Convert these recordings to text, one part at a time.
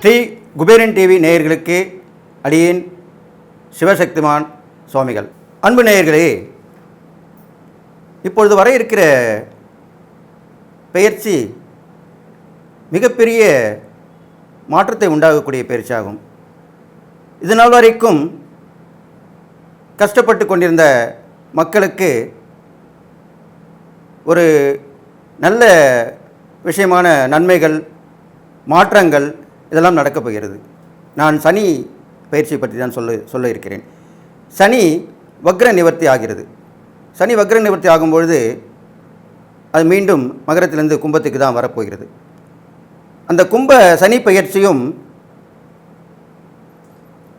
Sri Kuberan TV நேயர்களுக்கு அடியேன் சிவசக்திமான் சுவாமிகள். அன்பு நேயர்களே இப்பொழுது வர இருக்கிற பயிற்சி மிகப்பெரிய மாற்றத்தை உண்டாகக்கூடிய பயிற்சியாகும் இது நாள் வரைக்கும் கஷ்டப்பட்டு கொண்டிருந்த மக்களுக்கு ஒரு நல்ல விஷயமான நன்மைகள் மாற்றங்கள் இதெல்லாம் நடக்கப் போகிறது. நான் சனி பயிற்சி பற்றி தான் சொல்ல சொல்ல இருக்கிறேன். சனி வக்ர நிவர்த்தி ஆகிறது. சனி வக்ர நிவர்த்தி ஆகும்பொழுது அது மீண்டும் மகரத்திலிருந்து கும்பத்துக்கு தான் வரப்போகிறது. அந்த கும்ப சனி பயிற்சியும்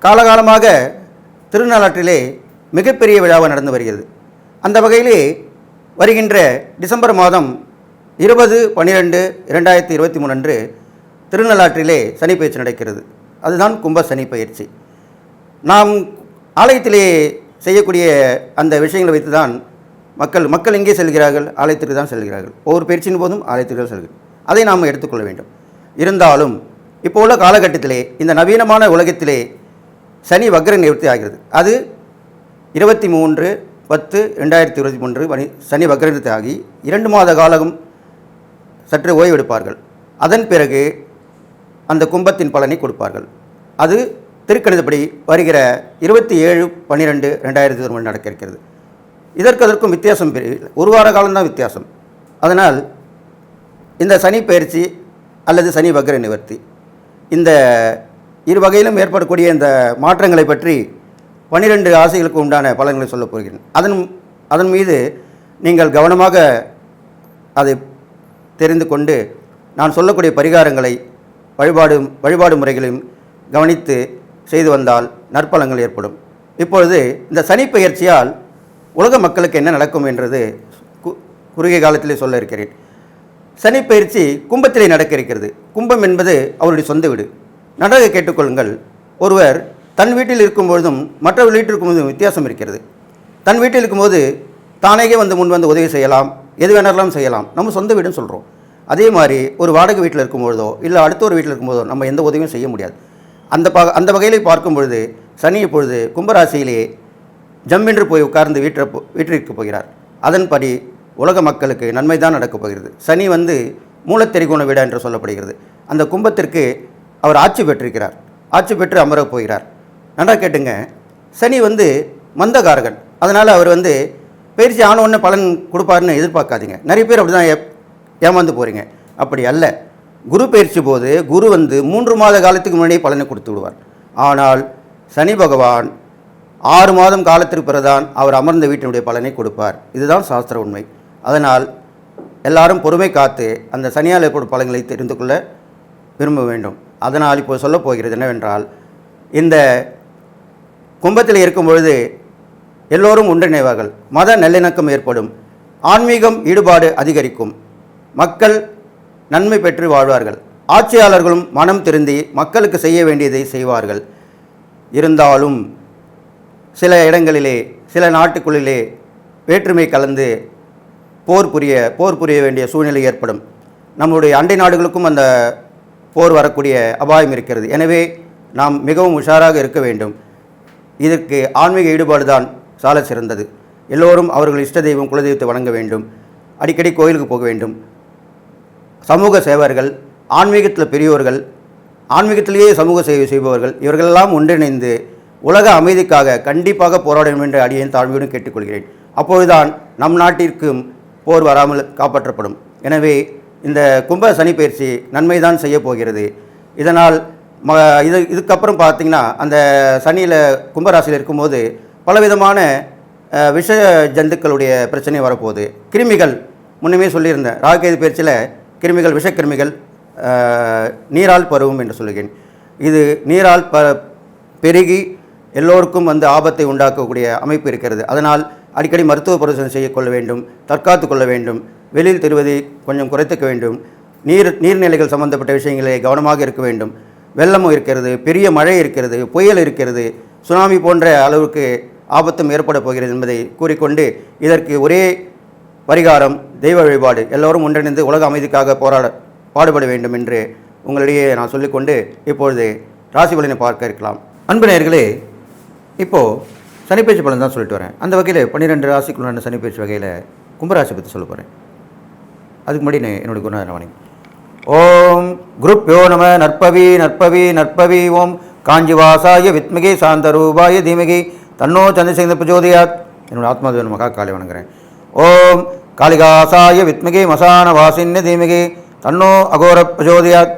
காலகாலமாக திருநாளாற்றிலே மிகப்பெரிய விழாவாக நடந்து வருகிறது. அந்த வகையிலே வருகின்ற டிசம்பர் மாதம் இருபது பன்னிரெண்டு இரண்டாயிரத்தி இருபத்தி மூணு அன்று திருநள்ளாற்றிலே சனி பயிற்சி நடக்கிறது. அதுதான் கும்ப சனி பயிற்சி. நாம் ஆலயத்திலே செய்யக்கூடிய அந்த விஷயங்களை வைத்து தான் மக்கள் மக்கள் எங்கே செல்கிறார்கள்? ஆலயத்திற்கு தான் செல்கிறார்கள். ஒவ்வொரு பயிற்சியின் போதும் ஆலயத்திற்கு தான் செல்கிறார்கள். அதை நாம் எடுத்துக்கொள்ள வேண்டும். இருந்தாலும் இப்போ உள்ள காலகட்டத்திலே இந்த நவீனமான உலகத்திலே சனி வக்ர நிவர்த்தி ஆகிறது. அது இருபத்தி மூன்று பத்து ரெண்டாயிரத்தி இருபத்தி மூன்று மணி சனி வக்ரத்தாகி ஆகி இரண்டு மாத காலம் சற்று ஓய்வெடுப்பார்கள். அதன் பிறகு அந்த கும்பத்தின் பலனை கொடுப்பார்கள். அது திருக்கணிதப்படி வருகிற இருபத்தி ஏழு பன்னிரெண்டு ரெண்டாயிரத்தி இருபது நடக்க இருக்கிறது. இதற்கு அதற்கும் வித்தியாசம் பெரிய ஒரு வார காலம்தான் வித்தியாசம். அதனால் இந்த சனி பயிற்சி அல்லது சனி வக்ர நிவர்த்தி இந்த இரு வகையிலும் ஏற்படக்கூடிய இந்த மாற்றங்களை பற்றி பன்னிரெண்டு ஆசைகளுக்கு உண்டான பலன்களை சொல்லப் போகிறேன். அதன் அதன் மீது நீங்கள் கவனமாக அதை தெரிந்து கொண்டு நான் சொல்லக்கூடிய பரிகாரங்களை வழிபாடு வழிபாடு முறைகளையும் கவனித்து செய்து வந்தால் நற்பலங்கள் ஏற்படும். இப்பொழுது இந்த சனி உலக மக்களுக்கு என்ன நடக்கும் என்றது கு- குறுகிய காலத்திலே சொல்ல இருக்கிறேன். சனி பயிற்சி கும்பத்திலே நடக்க இருக்கிறது. கும்பம் என்பது அவருடைய சொந்த வீடு. நடக்க கேட்டுக்கொள்ளுங்கள். ஒருவர் தன் வீட்டில் இருக்கும் பொழுதும் வீட்டில் இருக்கும்போதும் வித்தியாசம் இருக்கிறது. தன் வீட்டில் இருக்கும்போது தானே வந்து முன் வந்து உதவி செய்யலாம் எது வேணாலும் செய்யலாம். நம்ம சொந்த வீடுன்னு சொல்கிறோம் அதே மாதிரி ஒரு வாடகை வீட்டில் இருக்கும்பொழுதோ இல்லை அடுத்த ஒரு வீட்டில் இருக்கும்போதோ நம்ம எந்த உதவியும் செய்ய முடியாது. அந்த ப அந்த வகையில் பார்க்கும் பொழுது சனி இப்பொழுது கும்பராசியிலே ஜம்மென்று போய் உட்கார்ந்து வீட்டில் வீட்டிற்கு போகிறார். அதன்படி உலக மக்களுக்கு நன்மை தான் நடக்கப் போகிறது. சனி வந்து மூலத்தெரிகோண வீடா என்று சொல்லப்படுகிறது. அந்த கும்பத்திற்கு அவர் ஆட்சி பெற்றிருக்கிறார். ஆட்சி பெற்று அமரப் போகிறார். நன்றா கேட்டுங்க. சனி வந்து மந்தகாரகன். அதனால் அவர் வந்து பயிற்சி ஆன பலன் கொடுப்பாருன்னு எதிர்பார்க்காதீங்க. நிறைய பேர் அப்படி தான் ஏமாந்து போகிறீங்க அப்படி அல்ல. குரு பயிற்சி போது குரு வந்து மூன்று மாத காலத்துக்கு முன்னாடியே பலனை கொடுத்து விடுவார். ஆனால் சனி பகவான் ஆறு மாதம் காலத்திற்கு பிறகுதான் அவர் அமர்ந்த வீட்டினுடைய பலனை கொடுப்பார். இதுதான் சாஸ்திர உண்மை. அதனால் எல்லாரும் பொறுமை காத்து அந்த சனியால் ஏற்படும் பலன்களை தெரிந்து கொள்ள விரும்ப வேண்டும். அதனால் இப்போ சொல்லப் போகிறது என்னவென்றால் இந்த கும்பத்தில் இருக்கும் பொழுது எல்லோரும் ஒன்றிணைவார்கள். மத நல்லிணக்கம் ஏற்படும். ஆன்மீகம் ஈடுபாடு அதிகரிக்கும். மக்கள் நன்மை பெற்று வாழ்வார்கள். ஆட்சியாளர்களும் மனம் திருந்தி மக்களுக்கு செய்ய வேண்டியதை செய்வார்கள். இருந்தாலும் சில இடங்களிலே சில நாட்டுக்குள்ளிலே வேற்றுமை கலந்து போர் புரிய போர் புரிய வேண்டிய சூழ்நிலை ஏற்படும். நம்முடைய அண்டை நாடுகளுக்கும் அந்த போர் வரக்கூடிய அபாயம் இருக்கிறது. எனவே நாம் மிகவும் உஷாராக இருக்க வேண்டும். இதற்கு ஆன்மீக ஈடுபாடு தான் சால சிறந்தது. எல்லோரும் அவர்கள் இஷ்ட தெய்வம் குலதெய்வத்தை வணங்க வேண்டும். அடிக்கடி கோயிலுக்கு போக வேண்டும். சமூக சேவர்கள் ஆன்மீகத்தில் பெரியோர்கள் ஆன்மீகத்திலேயே சமூக சேவை செய்பவர்கள் இவர்களெல்லாம் ஒன்றிணைந்து உலக அமைதிக்காக கண்டிப்பாக போராட வேண்டும் என்று அடியேன் தாழ்மையுடன் கேட்டுக்கொள்கிறேன். அப்பொழுதுதான் நம் நாட்டிற்கும் போர் வராமல் காப்பாற்றப்படும். எனவே இந்த கும்ப சனி பயிற்சி நன்மை தான் இதனால் ம இது இதுக்கப்புறம் பார்த்தீங்கன்னா அந்த சனியில் கும்பராசியில் இருக்கும்போது பலவிதமான விஷ ஜந்துக்களுடைய பிரச்சனை வரப்போகுது. கிருமிகள் முன்னுமே சொல்லியிருந்தேன். ராகேது பயிற்சியில் கிருமிகள் விஷக்கிருமிகள் நீரால் பருவும் என்று சொல்லுகிறேன். இது நீரால் ப பெருகி எல்லோருக்கும் வந்து ஆபத்தை உண்டாக்கக்கூடிய அமைப்பு இருக்கிறது. அதனால் அடிக்கடி மருத்துவ பரிசோதனை செய்யக்கொள்ள வேண்டும் தற்காத்து கொள்ள வேண்டும் வெளியில் தருவதை கொஞ்சம் குறைத்துக்க வேண்டும் நீர் நீர்நிலைகள் சம்பந்தப்பட்ட விஷயங்களை கவனமாக இருக்க வேண்டும். வெள்ளமும் இருக்கிறது பெரிய மழை இருக்கிறது புயல் இருக்கிறது சுனாமி போன்ற அளவுக்கு ஆபத்தும் ஏற்பட போகிறது என்பதை கூறிக்கொண்டு இதற்கு ஒரே பரிகாரம் தெய்வ வழிபாடு. எல்லோரும் ஒன்றிணைந்து உலக அமைதிக்காக போராட பாடுபட வேண்டும் என்று உங்களிடையே நான் சொல்லிக்கொண்டு இப்பொழுது ராசி பலனை பார்க்க இருக்கலாம். அன்பு நேர்களே இப்போது சனிப்பயிற்சி பலன் தான் சொல்லிட்டு வரேன். அந்த வகையில் பன்னிரெண்டு ராசிக்குள்ளான சனிப்பயிற்சி வகையில் கும்பராசி பற்றி சொல்ல போகிறேன் அதுக்கு முன்னாடி என்னுடைய குருநாதன் ஓம் குருப்பியோ நம நற்பவி நற்பவி நற்பவி ஓம். காஞ்சிவாசாய சாந்த சாந்தரூபாய தீமகி. தன்னோ சந்திரசேகர பிரஜோதியாத் என்னோட ஆத்மாதேவன் மகா காளி வணங்குறேன். ஓம். காளிகாசாய வித்மகி மசான வாசின்ய தீமகி. தன்னோ அகோர பிரஜோதியாத்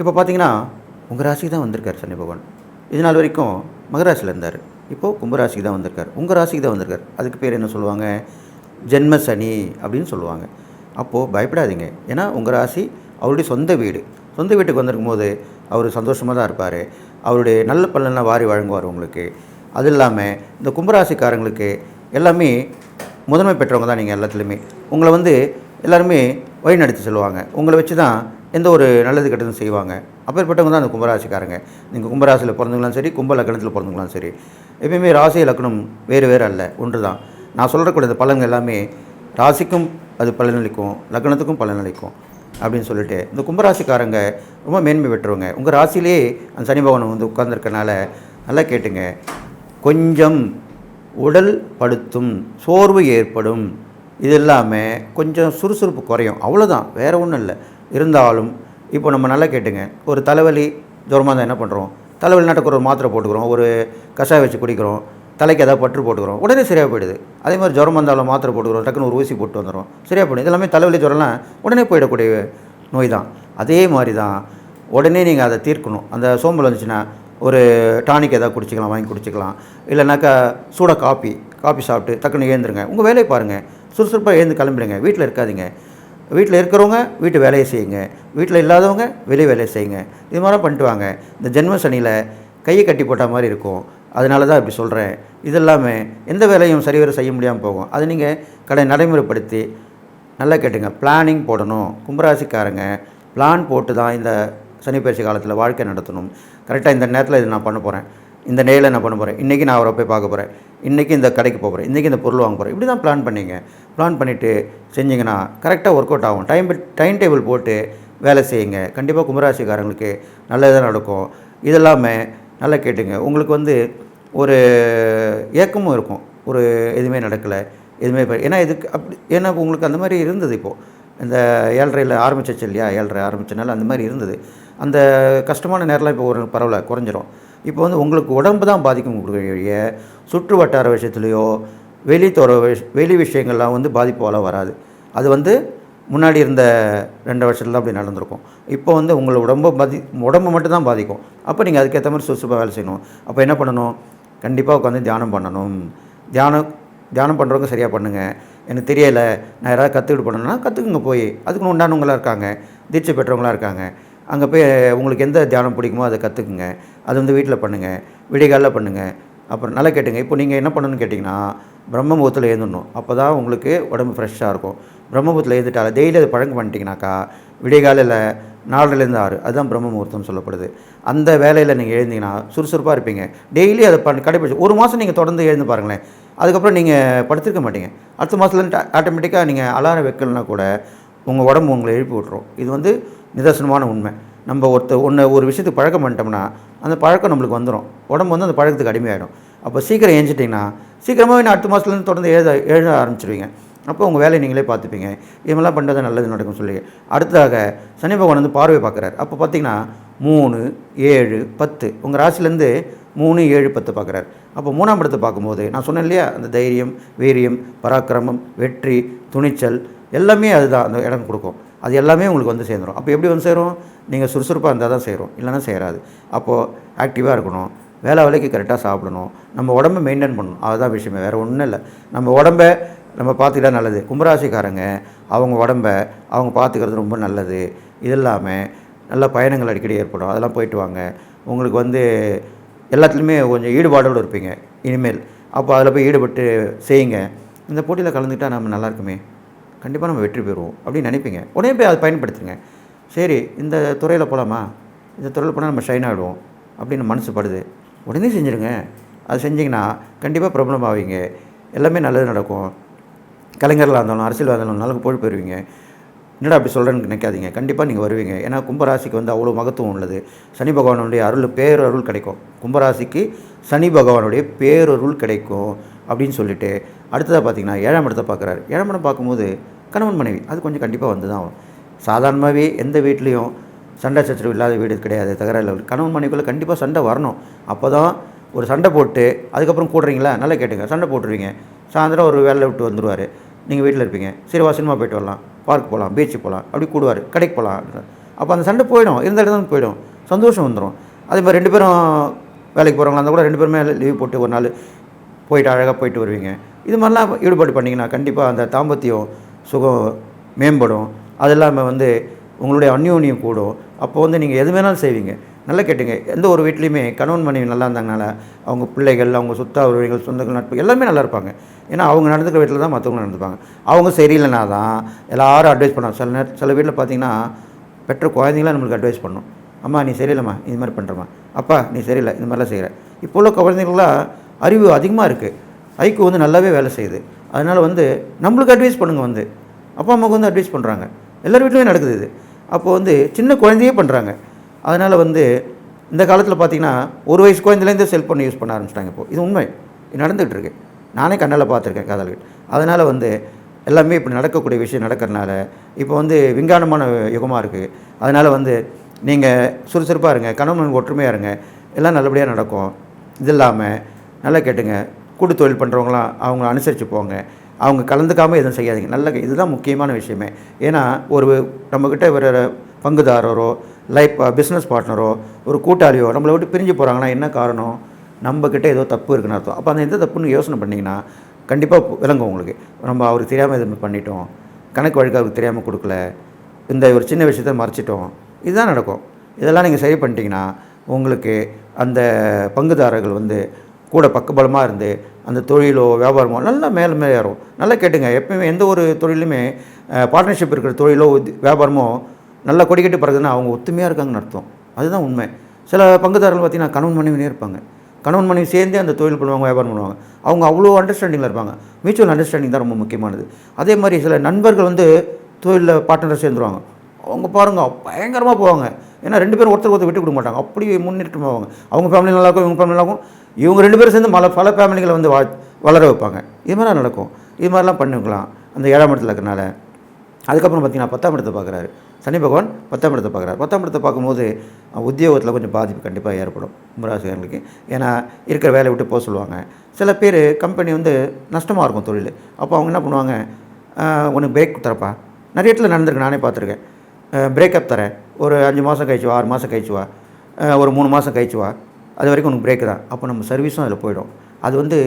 இப்போ பார்த்தீங்கன்னா உங்கள் ராசிக்கு தான் வந்திருக்கார் சனி பகவான். இது நாள் வரைக்கும் மகராசியில் இருந்தார். இப்போது கும்பராசிக்கு தான் வந்திருக்கார். உங்கள் ராசிக்கு தான் வந்திருக்கார். அதுக்கு பேர் என்ன சொல்லுவாங்க? ஜென்ம சனி அப்படின்னு சொல்லுவாங்க. அப்போது பயப்படாதீங்க. ஏன்னா உங்கள் ராசி அவருடைய சொந்த வீடு. சொந்த வீட்டுக்கு வந்திருக்கும் போது அவர் சந்தோஷமாக தான் இருப்பார். அவருடைய நல்ல பலனை வாரி வழங்குவார் உங்களுக்கு. அது இல்லாமல் இந்த கும்பராசிக்காரங்களுக்கு எல்லாமே முதன்மை பெற்றவங்க தான் நீங்கள் எல்லாத்துலேயுமே. உங்களை வந்து எல்லாருமே வழி நடத்தி செல்வாங்க உங்களை வச்சு தான் எந்த ஒரு நல்லது கெட்டதும் செய்வாங்க. அப்பேற்பட்டவங்க தான் அந்த கும்பராசிக்காரங்க. நீங்கள் கும்பராசியில் பிறந்தவங்களும் சரி கும்ப லக்கணத்தில் பிறந்தவங்களும் சரி. எப்பயுமே ராசி லக்கணம் வேறு வேறு அல்ல ஒன்று தான் நான் சொல்கிறக்கூடிய இந்த பலன்கள் எல்லாமே ராசிக்கும் அது பலனளிக்கும் லக்னத்துக்கும் பலனளிக்கும். அப்படின்னு சொல்லிட்டு இந்த கும்பராசிக்காரங்க ரொம்ப மேன்மை பெற்றவங்க. உங்கள் ராசிலே அந்த சனி பகவான் வந்து உட்கார்ந்துருக்கனால நல்லா கேட்டுங்க. கொஞ்சம் உடல் படுத்தும் சோர்வு ஏற்படும். இது இல்லாமல் கொஞ்சம் சுறுசுறுப்பு குறையும். அவ்வளோதான் வேறு ஒன்றும் இல்லை. இருந்தாலும் இப்போ நம்ம நல்லா கேட்டுங்க. ஒரு தலைவலி ஜுரமாக இருந்தால் என்ன பண்ணுறோம் தலைவலி நாட்டுக்கு ஒரு மாத்திரை போட்டுக்கிறோம். ஒரு கஷாயம் வச்சு குடிக்கிறோம். தலைக்கு ஏதாவது பற்று போட்டுக்கிறோம். உடனே சரியாக போயிடுது. அதே மாதிரி ஜுரம் வந்தாலும் மாத்திரை போட்டுக்கிறோம். டக்குன்னு ஒரு ஊசி போட்டு வந்துடும் சரியாக போயிடும் இதெல்லாமே தலைவலி ஜுரம்லாம் உடனே போயிடக்கூடிய நோய் தான். அதே மாதிரி தான் உடனே நீங்கள் அதை தீர்க்கணும். அந்த சோம்பல் வந்துச்சுன்னா ஒரு டானிக் ஏதாவது குடிச்சிக்கலாம் வாங்கி குடிச்சிக்கலாம். இல்லைனாக்கா சூடாக காப்பி காப்பி சாப்பிட்டு டக்குன்னு ஏந்துருங்க உங்கள் வேலையை பாருங்கள் சுறுசுறுப்பாக ஏந்து கிளம்பிடுங்க. வீட்டில் இருக்காதீங்க. வீட்டில் இருக்கிறவங்க வீட்டு வேலையை செய்யுங்க. வீட்டில் இல்லாதவங்க வெளியே வேலையை செய்யுங்க. இது மாதிரி பண்ணிட்டு வாங்க. இந்த ஜென்ம சனியில் கையை கட்டி போட்ட மாதிரி இருக்கும். அதனால தான் இப்படி சொல்கிறேன் இது எந்த வேலையும் சரிவர செய்ய முடியாமல் போகும். அது நீங்கள் கடை நடைமுறைப்படுத்தி நல்லா கேட்டுங்க. பிளானிங் போடணும். கும்பராசிக்காரங்க பிளான் போட்டு தான் இந்த சனிப்பயிற்சி காலத்தில் வாழ்க்கை நடத்தணும். கரெக்டாக இந்த நேரத்தில் இது நான் பண்ண போகிறேன் இந்த நேரில் நான் பண்ண போகிறேன் இன்றைக்கி நான் அவரை போய் பார்க்க போகிறேன் இன்றைக்கி இந்த கடைக்கு போகிறேன் இன்றைக்கி இந்த பொருள் வாங்க போகிறேன் இப்படி தான் பிளான் பண்ணிங்க. பிளான் பண்ணிவிட்டு செஞ்சிங்கன்னா கரெக்டாக ஒர்க் அவுட் ஆகும். டைம் டைம் டேபிள் போட்டு வேலை செய்யுங்க. கண்டிப்பாக கும்பராசிக்காரங்களுக்கு நல்லதாக நடக்கும். இதெல்லாமே நல்லா கேட்டுங்க. உங்களுக்கு வந்து ஒரு ஏக்கமும் இருக்கும். ஒரு எதுவுமே நடக்கலை. எதுவுமே இப்ப- ஏன்னா இதுக்கு அப்படி ஏன்னா உங்களுக்கு அந்த மாதிரி இருந்தது இப்போது இந்த ஏழரையில் ஆரம்பிச்சிச்சு இல்லையா? ஏழரை ஆரம்பிச்சனால அந்த மாதிரி இருந்தது. அந்த கஷ்டமான நேரம்லாம் இப்போ ஒரு பரவாயில்ல குறைஞ்சிரும். இப்போ வந்து உங்களுக்கு உடம்பு தான் பாதிக்கும் ஒழிய சுற்று வட்டார விஷயத்துலையோ வெளி துற வெளி விஷயங்கள்லாம் வந்து பாதிப்பால் வராது. அது வந்து முன்னாடி இருந்த ரெண்டு வருஷத்துல அப்படி நடந்திருக்கும். இப்போ வந்து உங்களை உடம்பு பாதி உடம்பு மட்டும் தான் பாதிக்கும். அப்போ நீங்கள் அதுக்கேற்ற மாதிரி சுறுசுறுப்பாக வேலை செய்யணும். அப்போ என்ன பண்ணணும்? கண்டிப்பாக உட்காந்து தியானம் பண்ணணும். தியானம் தியானம் பண்ணுறவங்க சரியாக பண்ணுங்கள் எனக்கு தெரியலை. நான் யாராவது கற்றுக்கிட்டு பண்ணணும்னா கற்றுக்குங்க போய். அதுக்குன்னு உண்டானவங்களாக இருக்காங்க. தீட்சை பெற்றவங்களாக இருக்காங்க. அங்கே போய் உங்களுக்கு எந்த தியானம் பிடிக்குமோ அதை கற்றுக்குங்க அது வந்து வீட்டில் பண்ணுங்கள் விடிகாலில் பண்ணுங்கள் அப்புறம் நல்லா கேட்டுங்க. இப்போ நீங்கள் என்ன பண்ணணும்னு கேட்டிங்கன்னா பிரம்ம முகத்தில் எழுந்துடணும் அப்போ தான் உங்களுக்கு உடம்பு ஃப்ரெஷ்ஷாக இருக்கும். பிரம்மபுரத்தில் முகூர்த்தத்தில் டெய்லி அதை பழக்கம் பண்ணிட்டீங்கனாக்கா விடியகாலையில் நாலுலேருந்து ஆறு அதுதான் பிரம்ம முகூர்த்தம் சொல்லப்படுது. அந்த வேலையில் நீங்கள் எழுந்தீங்கன்னா சுறுசுறுப்பாக இருப்பீங்க. டெய்லி அதை பண்ண கடைபிடிச்சு ஒரு மாதம் நீங்கள் தொடர்ந்து எழுந்து பாருங்களேன். அதுக்கப்புறம் நீங்கள் படுத்திருக்க மாட்டீங்க. அடுத்த மாதத்துலேருந்து ஆட்டோமேட்டிக்காக நீங்கள் அலாரம் வைக்கலனா கூட உங்கள் உடம்பு உங்களை எழுப்பி விட்ரும் இது வந்து நிதர்சனமான உண்மை. நம்ம ஒருத்த ஒன்று ஒரு விஷயத்துக்கு பழக்கம் பண்ணிட்டோம்னா அந்த பழக்கம் நம்மளுக்கு வந்துடும் உடம்பு வந்து அந்த பழக்கத்துக்கு அடிமையாகிடும் அப்போ சீக்கிரம் எழுந்துட்டிங்கன்னா சீக்கிரமாகவே நான் அடுத்த மாதத்துலேருந்து தொடர்ந்து எழுத எழுத ஆரம்பிச்சிருவீங்க. அப்போ உங்கள் வேலையை நீங்களே பார்த்துப்பீங்க. இதெல்லாம் பண்ணுறது நல்லது நடக்கும் சொல்லி அடுத்ததாக சனி பகவான் வந்து பார்வை பார்க்குறாரு. அப்போ பார்த்தீங்கன்னா மூணு ஏழு பத்து. உங்கள் ராசிலேருந்து மூணு ஏழு பத்து பார்க்குறாரு. அப்போ மூணாம் இடத்தை பார்க்கும்போது நான் சொன்னேன் இல்லையா? அந்த தைரியம் வீரியம் பராக்கிரமம் வெற்றி துணிச்சல் எல்லாமே அதுதான் அந்த இடம் கொடுக்கும். அது எல்லாமே உங்களுக்கு வந்து சேர்ந்துடும் அப்போ எப்படி வந்து சேரும்? நீங்கள் சுறுசுறுப்பாக இருந்தால் தான் செய்கிறோம் இல்லைன்னா செய்கிறாது அப்போது ஆக்டிவாக இருக்கணும். வேலை வேலைக்கு கரெக்டாக சாப்பிடணும். நம்ம உடம்பை மெயின்டைன் பண்ணணும். அதுதான் விஷயமே. வேறு ஒன்றும் இல்லை. நம்ம உடம்ப நம்ம பார்த்துக்கிட்டா நல்லது. கும்பராசிக்காரங்க அவங்க உடம்ப அவங்க பார்த்துக்கிறது ரொம்ப நல்லது. இது இல்லாமல் நல்ல பயணங்கள் அடிக்கடி ஏற்படும். அதெல்லாம் போயிட்டு வாங்க. உங்களுக்கு வந்து எல்லாத்துலேயுமே கொஞ்சம் ஈடுபாடோடு இருப்பீங்க. இனிமேல். அப்போ அதில் போய் ஈடுபட்டு செய்யுங்க. இந்த போட்டியில் கலந்துக்கிட்டால் நம்ம நல்லா இருக்குமே. கண்டிப்பாக நம்ம வெற்றி பெறுவோம் அப்படின்னு நினைப்பீங்க. உடனே போய் அதை பயன்படுத்துங்க. சரி இந்த துறையில் போகலாமா இந்த துறையில் போனால் நம்ம ஷைன் ஆகிடுவோம் அப்படின்னு மனசு படுது. உடனே செஞ்சுருங்க. அது செஞ்சிங்கன்னா கண்டிப்பாக ப்ராப்ளம் ஆவீங்க எல்லாமே நல்லது நடக்கும். கலைஞர்களாக இருந்தாலும் அரசியல்வாதியாக இருந்தாலும் போய் புகழ் பெறுவீங்க என்னடா அப்படி சொல்கிறேன்னு நினைக்காதீங்க. கண்டிப்பாக நீங்கள் வருவீங்க. ஏன்னா கும்பராசிக்கு வந்து அவ்வளோ மகத்துவம் உள்ளது. சனி பகவானுடைய அருள் பேரருள் கிடைக்கும். கும்பராசிக்கு சனி பகவானுடைய பேரருள் கிடைக்கும் அப்படின்னு சொல்லிட்டு அடுத்ததாக பார்த்தீங்கன்னா ஏழாம் இடத்தை பார்க்குறாரு. ஏழாம் இடம் பார்க்கும்போது கணவன் மனைவி அது கொஞ்சம் கண்டிப்பாக வந்து தான் ஆகும். சாதாரணமாகவே எந்த வீட்லேயும் சண்டை சச்சரவு இல்லாத வீடு கிடையாது. தகராறு கணவன் மனைவிக்குள்ளே கண்டிப்பாக சண்டை வரணும். அப்போ தான் ஒரு சண்டை போட்டு அதுக்கப்புறம் கூடுறீங்களா? நல்லா கேட்டுங்க. சண்டை போட்டுருவீங்க. சாயந்தரம் ஒரு வேலை விட்டு வந்துடுவார் நீங்கள் வீட்டில் இருப்பீங்க. சரி வா சினிமா போயிட்டு வரலாம். பார்க் போகலாம் பீச்சு போகலாம். அப்படி கூடுவார். கடைக்கு போகலாம் அப்போ அந்த சண்டை போயிடும். இருந்த இடத்துல போயிடும். சந்தோஷம் வந்துடும் அதே மாதிரி ரெண்டு பேரும் வேலைக்கு போகிறவங்களா இருந்தால் கூட ரெண்டு பேருமே லீவ் போட்டு ஒரு நாள் போயிட்டு அழகாக போயிட்டு வருவீங்க. இது மாதிரிலாம் ஈடுபாடு பண்ணிங்கன்னா கண்டிப்பாக அந்த தாம்பத்தியம் சுகம் மேம்படும். அது இல்லாமல் வந்து உங்களுடைய அந்யோன்யம் கூடும். அப்போ வந்து நீங்கள் எது வேணாலும் செய்வீங்க. நல்லா கேட்டுங்க. எந்த ஒரு வீட்லேயுமே கணவன் மனைவி நல்லா இருந்தாங்கனால அவங்க பிள்ளைகள் அவங்க சுத்தா உறவிகள் சொந்தங்கள் நட்பு எல்லாமே நல்லா இருப்பாங்க. ஏன்னா அவங்க நடந்துக்கிற வீட்டில் தான் மற்றவங்க நடந்துப்பாங்க. அவங்க சரியில்லைனா தான் எல்லாரும் அட்வைஸ் பண்ணுவாங்க சில நேரம் சில வீட்டில் பார்த்தீங்கன்னா பெற்ற குழந்தைங்களாம் நம்மளுக்கு அட்வைஸ் பண்ணும். அம்மா நீ சரியில்லைம்மா இது மாதிரி பண்ணுறம்மா அப்பா நீ சரியில்லை இந்த மாதிரிலாம் செய்கிற இப்போ உள்ள குழந்தைங்களாம் அறிவு அதிகமாக இருக்குது ஐக்கு வந்து நல்லாவே வேலை செய்யுது. அதனால் வந்து நம்மளுக்கு அட்வைஸ் பண்ணுங்க வந்து. அப்பா அம்மாவுக்கு வந்து அட்வைஸ் பண்ணுறாங்க எல்லார் வீட்லேயும் நடக்குது இது. அப்போ வந்து சின்ன குழந்தையே பண்ணுறாங்க அதனால் வந்து இந்த காலத்தில் பார்த்தீங்கன்னா ஒரு வயசு குழந்தைலேருந்தே செல்ஃபோன் யூஸ் பண்ண ஆரம்பிச்சிட்டாங்க இப்போ. இது உண்மை. இது நடந்துகிட்டு இருக்கு நானே கண்ணால் பார்த்துருக்கேன் காதல்கள். அதனால் வந்து எல்லாமே இப்படி நடக்கக்கூடிய விஷயம் நடக்கிறனால இப்போ வந்து விஞ்ஞானமான யுகமாக இருக்குது அதனால் வந்து நீங்கள் சுறுசுறுப்பாக இருங்க கணவன் ஒற்றுமையாக இருங்க. எல்லாம் நல்லபடியாக நடக்கும். இது இல்லாமல் நல்லா கேட்டுங்க. கூட்டு தொழில் பண்ணுறவங்களாம் அவங்கள அனுசரித்து போங்க. அவங்க கலந்துக்காமல் எதுவும் செய்யாதீங்க. நல்ல இதுதான் முக்கியமான விஷயமே. ஏன்னா ஒரு நம்மக்கிட்ட வர பங்குதாரரோ லைஃப் பிஸ்னஸ் பார்ட்னரோ ஒரு கூட்டாளியோ நம்மளை விட்டு பிரிஞ்சு போகிறாங்கன்னா என்ன காரணம்? நம்மக்கிட்ட ஏதோ தப்பு இருக்குன்னு அர்த்தம். அப்போ அந்த எந்த தப்புன்னு யோசனை பண்ணிங்கன்னா கண்டிப்பாக விளங்கும் உங்களுக்கு. நம்ம அவருக்கு தெரியாமல் இது பண்ணிட்டோம். கணக்கு வழக்கு அவருக்கு தெரியாமல் கொடுக்கல. இந்த ஒரு சின்ன விஷயத்த மறைச்சிட்டோம். இதுதான் நடக்கும். இதெல்லாம் நீங்கள் சரி பண்ணிட்டீங்கன்னா உங்களுக்கு அந்த பங்குதாரர்கள் வந்து கூட பக்கபலமாக இருந்து அந்த தொழிலோ வியாபாரமோ நல்லா மேலே மேலே ஏறும். நல்லா கேட்டுங்க. எப்பயுமே எந்த ஒரு தொழிலுமே பார்ட்னர்ஷிப் இருக்கிற தொழிலோ வியாபாரமோ நல்லா கொடிக்கட்டி பறக்குதுன்னா அவங்க ஒத்துமையாக இருக்காங்கன்னு அர்த்தம். அதுதான் உண்மை. சில பங்குதாரர்கள் பார்த்தீங்கன்னா கணவன் மனைவினே இருப்பாங்க. கணவன் மனைவி சேர்ந்தே அந்த தொழில் பண்ணுவாங்க வியாபாரம் பண்ணுவாங்க. அவங்க அவ்வளோ அண்டர்ஸ்டாண்டிங்கில் இருப்பாங்க. மியூச்சுவல் அண்டர்ஸ்டாண்டிங் தான் ரொம்ப முக்கியமானது. அதே மாதிரி சில நண்பர்கள் வந்து தொழிலில் பார்ட்னராக சேர்ந்துருவாங்க. அவங்க பாருங்க பயங்கரமாக போவாங்க. ஏன்னா ரெண்டு பேரும் ஒருத்தர் ஒருத்தர் விட்டு கொடுக்க மாட்டாங்க. அப்படி முன்னேற்றம் போவாங்க அவங்க ஃபேமிலி நல்லாயிருக்கும் இவங்க ஃபேமிலி நல்லாயிருக்கும் இவங்க ரெண்டு பேரும் சேர்ந்து மல பல ஃபேமிலிகளை வந்து வா வளர வைப்பாங்க. இது மாதிரிலாம் நடக்கும். இது மாதிரிலாம் பண்ணிக்கலாம் அந்த ஏழாம் இடத்துல இருக்கிறனால. அதுக்கப்புறம் பார்த்திங்கன்னா பத்தாம் இடத்தை பார்க்குறாரு. சனி பகவான் பத்தாம் இடத்தை பார்க்குறாரு. பத்தாம் இடத்தை பார்க்கும்போது உத்தியோகத்தில் கொஞ்சம் பாதிப்பு கண்டிப்பாக ஏற்படும். கும்பராசிக்காரங்களுக்கு. ஏன்னா இருக்கிற வேலையை விட்டு போக சொல்லுவாங்க. சில பேர் கம்பெனி வந்து நஷ்டமாக இருக்கும் தொழில். அப்போ அவங்க என்ன பண்ணுவாங்க? ஒன்று உனக்கு பிரேக் தரப்பா? நிறைய இடத்துல நடந்திருக்கு. நானே பார்த்துருக்கேன். பிரேக்கப் தரேன். ஒரு அஞ்சு மாதம் கழிச்சு வா ஆறு மாதம் கழிச்சு வா. ஒரு மூணு மாதம் கழிச்சு வா. அது வரைக்கும் உனக்கு பிரேக் தான். அப்போ நம்ம சர்வீஸும் அதில் போயிடும். அது வந்து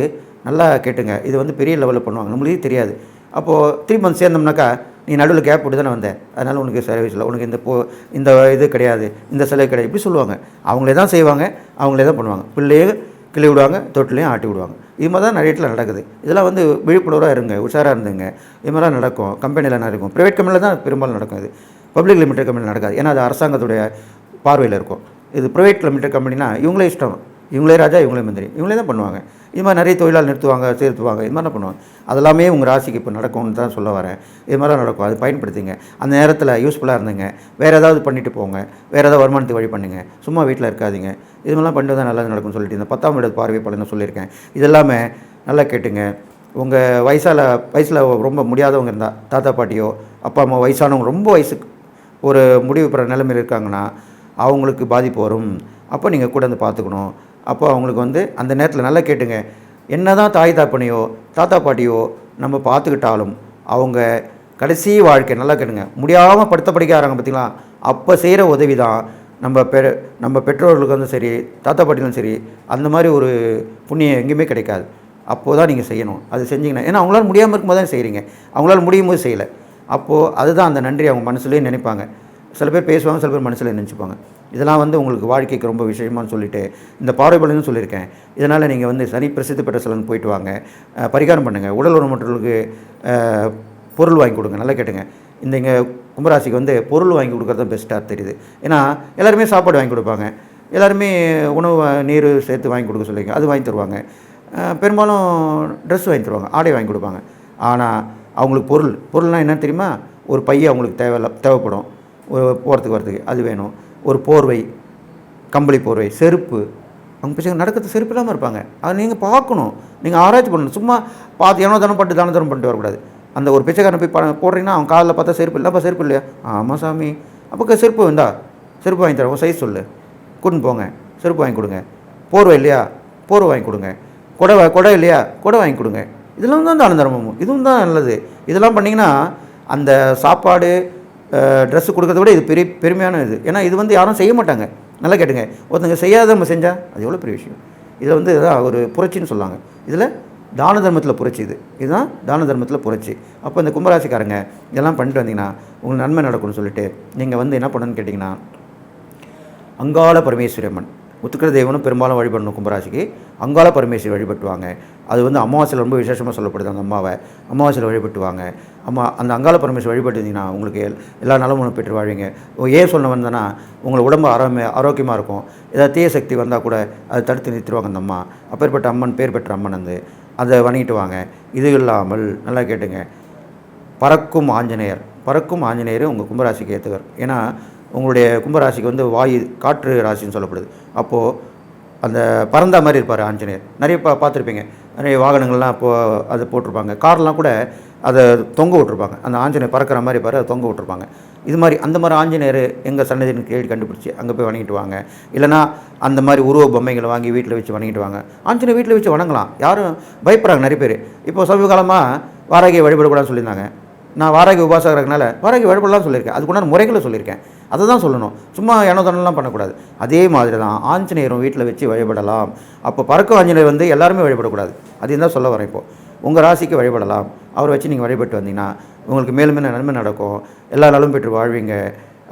நல்லா கேட்டுங்க. இது வந்து பெரிய லெவலில் பண்ணுவாங்க. நம்மளுக்கே தெரியாது. அப்போது த்ரீ மந்த்ஸ் சேர்ந்தோம்னாக்கா நீ நடுவில் கேப் விட்டு தானே வந்தேன் அதனால் உனக்கு சர்வீஸ் இல்லை. உனக்கு இந்த போ இந்த இது கிடையாது. இந்த சிலை கிடையாது. இப்படி சொல்லுவாங்க. அவங்களே தான் செய்வாங்க. அவங்களே தான் பண்ணுவாங்க. பிள்ளையே கிளி விடுவாங்க. தொட்டிலையும் ஆட்டி விடுவாங்க. இது மாதிரி தான் நிறைய இடத்துல நடக்குது. இதெல்லாம் வந்து விழிப்புணர்வாக இருங்க. உஷாராக இருந்துங்க. இது மாதிரிலாம் நடக்கும். கம்பெனியில் நடக்கும் ப்ரைவேட் கம்பெனியில் தான் பெரும்பாலும் நடக்கும் இது. பப்ளிக் லிமிடெட் கம்பெனியில் நடக்காது. ஏன்னா அது அரசாங்கத்துடைய பார்வையில் இருக்கும். இது ப்ரைவேட் லிமிடெட் கம்பெனினா இவங்களே இஷ்டம். இவங்களே ராஜா இவங்களே மந்திரி. இவங்களே தான் பண்ணுவாங்க. இது மாதிரி நிறைய தொழிலாளர் நிறுத்துவாங்க சேர்த்துவாங்க இது மாதிரிலாம் பண்ணுவாங்க. அதெல்லாமே உங்கள் ராசிக்கு இப்போ நடக்கும்னு தான் சொல்ல வரேன். இது மாதிரிலாம் நடக்கும். அது பயன்படுத்திங்க. அந்த நேரத்தில் யூஸ்ஃபுல்லாக இருந்துங்க. வேறு ஏதாவது பண்ணிட்டு போங்க. வேறு ஏதாவது வருமானத்துக்கு வழி பண்ணுங்க. சும்மா வீட்டில் இருக்காதீங்க. இது மாதிரிலாம் பண்ணிட்டு தான் நல்லது நடக்கும்னு சொல்லிட்டு இந்த பத்தாம் வீடு பார்வை பலன்னு சொல்லியிருக்கேன். இதெல்லாமே நல்லா கேட்டுங்க. உங்கள் வயசால் வயசில் ரொம்ப முடியாதவங்க இருந்தால் தாத்தா பாட்டியோ அப்பா அம்மா வயசானவங்க ரொம்ப வயசுக்கு ஒரு முடிவு பெற நிலைமையில் இருக்காங்கன்னா அவங்களுக்கு பாதிப்பு வரும். அப்போ நீங்கள் கூட வந்து பார்த்துக்கணும். அப்போ அவங்களுக்கு வந்து அந்த நேரத்தில் நல்லா கேட்டுங்க. என்ன தான் தாய் தாப்பனையோ தாத்தா பாட்டியோ நம்ம பார்த்துக்கிட்டாலும் அவங்க கடைசி வாழ்க்கை நல்லா கேட்டுங்க முடியாமல் படுத்த படிக்க ஆகிறாங்க பார்த்திங்களா அப்போ செய்கிற உதவி தான் நம்ம பெ நம்ம பெற்றோர்களுக்கு வந்து சரி தாத்தா பாட்டிலும் சரி அந்த மாதிரி ஒரு புண்ணியம் எங்கேயுமே கிடைக்காது. அப்போது தான் நீங்கள் செய்யணும். அது செஞ்சிங்கன்னா ஏன்னா அவங்களால முடியாமல் இருக்கும்போது தான் செய்கிறீங்க அவங்களால முடியும் போது செய்யலை. அப்போது அதுதான் அந்த நன்றி அவங்க மனசுலேயே நினைப்பாங்க. சில பேர் பேசுவாங்க சில பேர் மனசில் நினச்சிப்பாங்க. இதெல்லாம் வந்து உங்களுக்கு வாழ்க்கைக்கு ரொம்ப விஷயமான்னு சொல்லிட்டு இந்த பார்வைபலன்னு சொல்லியிருக்கேன். இதனால் நீங்கள் வந்து சனி பிரசித்தி பெற்ற சிலன் போயிட்டு வாங்க. பரிகாரம் பண்ணுங்கள் உடல் உணவு பொருள் வாங்கி கொடுங்க. நல்லா கேட்டுங்க. இந்த இங்கே கும்பராசிக்கு வந்து பொருள் வாங்கி கொடுக்குறது தான் பெஸ்ட்டாக தெரியுது. ஏன்னா எல்லாருமே சாப்பாடு வாங்கி கொடுப்பாங்க. எல்லாருமே உணவு நீர் சேர்த்து வாங்கி கொடுக்க சொல்லிங்க அது வாங்கி தருவாங்க. பெரும்பாலும் ட்ரெஸ் வாங்கி தருவாங்க. ஆடை வாங்கி கொடுப்பாங்க. ஆனால் அவங்களுக்கு பொருள். பொருள்னால் என்னன்னு தெரியுமா? ஒரு பையன் அவங்களுக்கு தேவை தேவைப்படும். ஒரு போகிறதுக்கு வரதுக்கு அது வேணும். ஒரு போர்வை கம்பளி போர்வை செருப்பு. அவங்க பசங்க நடக்கிறது செருப்பு இல்லாமல் இருப்பாங்க. அதை நீங்கள் பார்க்கணும். நீங்கள் ஆராய்ச்சி பண்ணணும். சும்மா பார்த்து ஏனோ தானம் பண்ணிட்டு தான தரம் பண்ணிட்டு வரக்கூடாது. அந்த ஒரு பிச்சைக்காரன் போய் போடுறீங்கன்னா அவன் காலில் பார்த்தா செருப்பு இல்லைப்பா செருப்பு இல்லையா? ஆமாம் சாமி. அப்போ செருப்பு வந்தா செருப்பு வாங்கி தரோம் சைஸ் சொல்லு. கூட்டின்னு போங்க. செருப்பு வாங்கி கொடுங்க. போர்வை இல்லையா? போர்வை வாங்கி கொடுங்க. கொடை கொடை இல்லையா? கொடை வாங்கி கொடுங்க. இதெல்லாம் தான் தான தர்மமும் இதுவும் தான் நல்லது. இதெல்லாம் பண்ணிங்கன்னா அந்த சாப்பாடு ட்ரெஸ்ஸு கொடுக்கறத விட இது பெரிய பெருமையான இது. ஏன்னா இது வந்து யாரும் செய்ய மாட்டாங்க. நல்லா கேட்டுங்க. ஒருத்தங்க செய்யாத நம்ம செஞ்சால் அது எவ்வளோ பெரிய விஷயம். இதில் வந்து ஒரு புரட்சின்னு சொல்லுவாங்க இதில் தான தர்மத்தில் புரட்சி இது. இதுதான் தான தர்மத்தில் புரட்சி. அப்போ இந்த கும்பராசிக்காரங்க இதெல்லாம் பண்ணிட்டு வந்தீங்கன்னா உங்களுக்கு நன்மை நடக்கும்னு சொல்லிட்டு நீங்கள் வந்து என்ன பண்ணணும்னு கேட்டிங்கன்னா அங்காள பரமேஸ்வரி அம்மன். முத்துக்கிற தெய்வனும் பெரும்பாலும் வழிபடணும் கும்பராசிக்கு. அங்கால பரமேஸ்வரி வழிபட்டுவாங்க. அது வந்து அமாவாசையில் ரொம்ப விசேஷமாக சொல்லப்படுது அந்த அம்மாவை. அமாவாசையில் வழிபட்டுவாங்க. அம்மா அந்த அங்காள பரமேஸ்வரி வழிபட்டுருந்தீங்கன்னா உங்களுக்கு எல்லா நலமும் பெற்று வாழ்வீங்க. ஏன் சொல்ல வந்தேன்னா உங்களை உடம்பு ஆரோக்கிய ஆரோக்கியமாக இருக்கும். ஏதாவது தீய சக்தி வந்தால் கூட அதை தடுத்து நிறுத்திடுவாங்க அந்த அம்மா. அப்பேற்பட்ட அம்மன் பேர் பெற்ற அம்மன் வந்து அதை வணங்கிட்டு வாங்க. இது இல்லாமல் நல்லா கேட்டுங்க. பறக்கும் ஆஞ்சநேயர். பறக்கும் ஆஞ்சநேயர் உங்கள் கும்பராசிக்கு ஏற்றுவர் ஏன்னா உங்களுடைய கும்பராசிக்கு வந்து வாயு காற்று ராசின்னு சொல்லப்படுது. அப்போது அந்த பறந்த மாதிரி இருப்பார் ஆஞ்சநேயர். நிறைய பா பார்த்துருப்பீங்க. நிறைய வாகனங்கள்லாம் இப்போது அது போட்டிருப்பாங்க. கார்லாம் கூட அதை தொங்க விட்ருப்பாங்க அந்த ஆஞ்சநேயர் பறக்கிற மாதிரி பாரு அதை தொங்க விட்ருப்பாங்க இது மாதிரி அந்த மாதிரி ஆஞ்சநேயர் எங்கள் சன்னதின்னு கேள்வி கண்டுபிடிச்சி அங்கே போய் வணங்கிட்டு வாங்க. இல்லைனா அந்த மாதிரி உருவ பொம்மைகளை வாங்கி வீட்டில் வச்சு வணங்கிட்டு வாங்க. ஆஞ்சநேயர் வீட்டில் வச்சு வணங்கலாம். யாரும் பயப்படுறாங்க நிறைய பேர். இப்போ சமீப காலமாக வாராகியை வழிபடக்கூடாதுன்னு சொல்லியிருந்தாங்க. நான் வாராகி உபாசகர்களால வாராகி வழிபடலாம் சொல்லியிருக்கேன். அதுக்குண்டான முறைகளை சொல்லியிருக்கேன். அதை தான் சொல்லணும். சும்மா ஏனோதானெல்லாம் பண்ணக்கூடாது. அதே மாதிரி தான் ஆஞ்சநேயரும் வீட்டில் வச்சு வழிபடலாம். அப்போ பறக்கும் ஆஞ்சநேயர் வந்து எல்லாருமே வழிபடக்கூடாது. அதையும் தான் சொல்ல வரேன் இப்போது உங்கள் ராசிக்கு வழிபடலாம். அவரை வச்சு நீங்கள் வழிபட்டு வந்தீங்கன்னா உங்களுக்கு மேலும் மேலும் நன்மை நடக்கும்? எல்லா நாளும் பெற்று வாழ்வீங்க.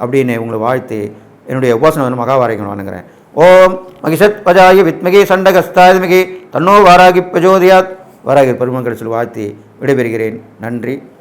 அப்படின்னு உங்களை வாழ்த்து என்னுடைய உபாசனை வந்து மகாவாரைக்கணும் வணங்குறேன். ஓம் மகிஷத் பஜாய வித்மகி சண்டகஸ்தாதிமகி. தன்னோ வாராகி பிரஜோதியாத். வாராகி பெருமக்கள் சொல்லி வாழ்த்தி விடைபெறுகிறேன். நன்றி.